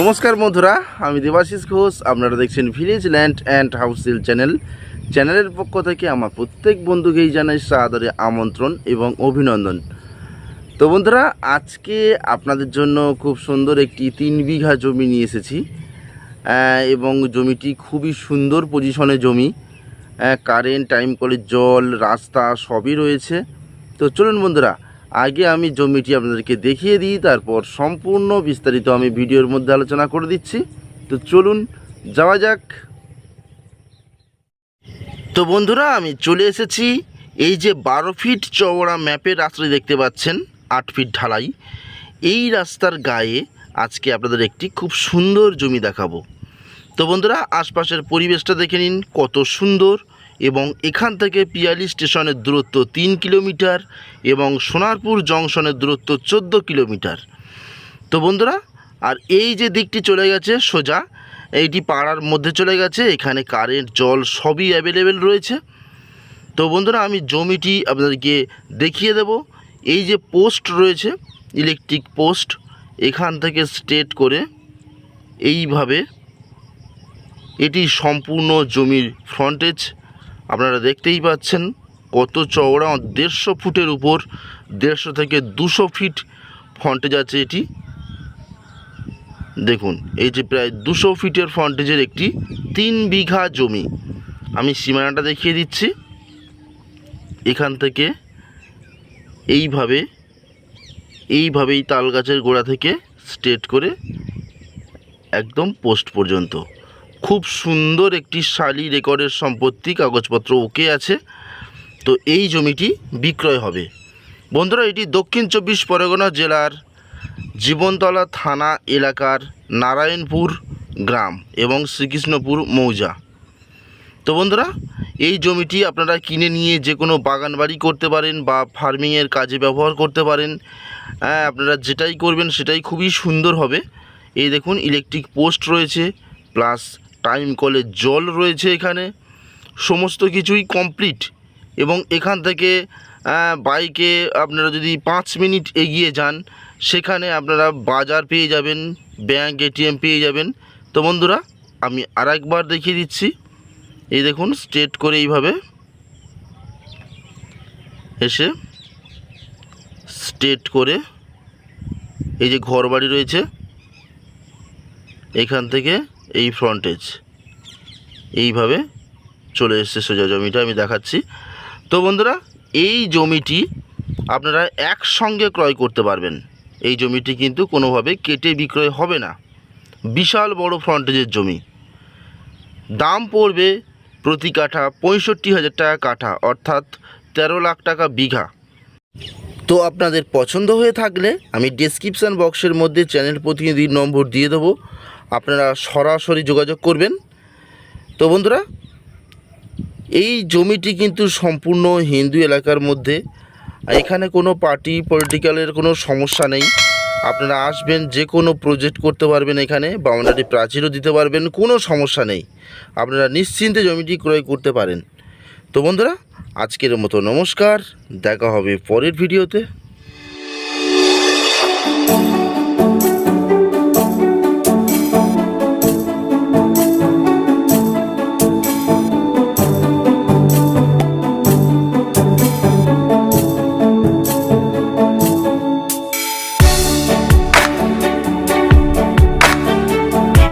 নমস্কার বন্ধুরা, আমি দেবাশিস ঘোষ, আপনারা দেখছেন ভিলেজ ল্যান্ড অ্যান্ড হাউসিল চ্যানেল চ্যানেলের পক্ষ থেকে আমার প্রত্যেক বন্ধুকেই জানাই সাদরে আমন্ত্রণ এবং অভিনন্দন। তো বন্ধুরা, আজকে আপনাদের জন্য খুব সুন্দর একটি তিন বিঘা জমি নিয়ে এসেছি। এবং জমিটি খুবই সুন্দর পজিশনে জমি। কারেন্ট টাইম কলের জল, রাস্তা সবই রয়েছে। তো চলুন বন্ধুরা আগে আমি জমিটি আপনাদেরকে দেখিয়ে দিই, তারপর সম্পূর্ণ বিস্তারিত আমি ভিডিওর মধ্যে আলোচনা করে দিচ্ছি। তো চলুন, যাওয়া যাক। তো বন্ধুরা, আমি চলে এসেছি এই যে বারো ফিট চওড়া ম্যাপের রাস্তা দেখতে পাচ্ছেন, আট ফিট ঢালাই। এই রাস্তার গায়ে আজকে আপনাদের একটি খুব সুন্দর জমি দেখাবো। তো বন্ধুরা, আশপাশের পরিবেশটা দেখে নিন, কত সুন্দর। এবং এখান থেকে পিয়ালি স্টেশনের দূরত্ব তিন কিলোমিটার এবং সোনারপুর জংশনের দূরত্ব চোদ্দ কিলোমিটার। তো বন্ধুরা, আর এই যে দিকটি চলে গেছে সোজা, এইটি পাড়ার মধ্যে চলে গেছে, এখানে কারেন্ট, জল সবই অ্যাভেলেবেল রয়েছে। তো বন্ধুরা, আমি জমিটি আপনাদেরকে দেখিয়ে দেব। এই যে পোস্ট রয়েছে ইলেকট্রিক পোস্ট এখান থেকে স্ট্রেট করে এইভাবে এটি সম্পূর্ণ জমির ফ্রন্টেজ আপনারা দেখতেই পাচ্ছেন কত চওড়া, দেড়শো ফুটের উপর, দেড়শো থেকে দুশো ফিট ফন্টেজ আছে এটি। দেখুন, এই যে প্রায় দুশো ফিটের ফন্টেজের একটি তিন বিঘা জমি। আমি সীমানাটা দেখিয়ে দিচ্ছি। এখান থেকে এইভাবে, এইভাবেই তাল গাছের গোড়া থেকে স্ট্রেট করে একদম পোস্ট পর্যন্ত। খুব সুন্দর একটি শালি রেকর্ডের সম্পত্তি, কাগজপত্র ওকে আছে। তো এই জমিটি বিক্রয় হবে। বন্ধুরা, এটি দক্ষিণ চব্বিশ পরগনা জেলার জীবনতলা থানা এলাকার নারায়ণপুর গ্রাম এবং শ্রীকৃষ্ণপুর মৌজা। তো বন্ধুরা, এই জমিটি আপনারা কিনে নিয়ে যে কোনো বাগান বাড়ি করতে পারেন বা ফার্মিংয়ের কাজে ব্যবহার করতে পারেন। হ্যাঁ আপনারা যেটাই করবেন সেটাই খুবই সুন্দর হবে। এই দেখুন ইলেকট্রিক পোস্ট রয়েছে প্লাস টাইম কলের জল রয়েছে এখানে। সমস্ত কিছুই কমপ্লিট এবং এখান থেকে বাইকে আপনারা যদি পাঁচ মিনিট এগিয়ে যান, সেখানে আপনারা বাজার পেয়ে যাবেন, ব্যাংক এটিএম পেয়ে যাবেন। তো বন্ধুরা, আমি আর একবার দেখিয়ে দিচ্ছি। এই দেখুন স্ট্রেট করে এইভাবে এসে স্ট্রেট করে এই যে ঘর বাড়ি রয়েছে, এখান থেকে এই ফ্রন্টেজ এইভাবে চলে এসছে সোজা জমিটা, আমি দেখাচ্ছি। তো বন্ধুরা, এই জমিটি আপনারা একসঙ্গে ক্রয় করতে পারবেন। এই জমিটি কিন্তু কোনোভাবে কেটে বিক্রয় হবে না। বিশাল বড় ফ্রন্টেজের জমি। দাম পড়বে প্রতি কাঠা পঁয়ষট্টি হাজার টাকা কাঠা, অর্থাৎ তেরো লাখ টাকা বিঘা। তো আপনাদের পছন্দ হয়ে থাকলে আমি ডেসক্রিপশান বক্সের মধ্যে চ্যানেল প্রতিনিধির নম্বর দিয়ে দেবো। আপনারা সরাসরি যোগাযোগ করবেন। তো বন্ধুরা, এই জমিটি কিন্তু সম্পূর্ণ হিন্দু এলাকার মধ্যে। এখানে কোনো পার্টি পলিটিক্যালের কোনো সমস্যা নেই। আপনারা আসবেন, যে কোনো প্রজেক্ট করতে পারবেন এখানে বাউন্ডারি প্রাচীরও দিতে পারবেন, কোনো সমস্যা নেই। আপনারা নিশ্চিন্তে জমিটি ক্রয় করতে পারেন। তো বন্ধুরা, আজকের মতো নমস্কার, দেখা হবে পরের ভিডিওতে।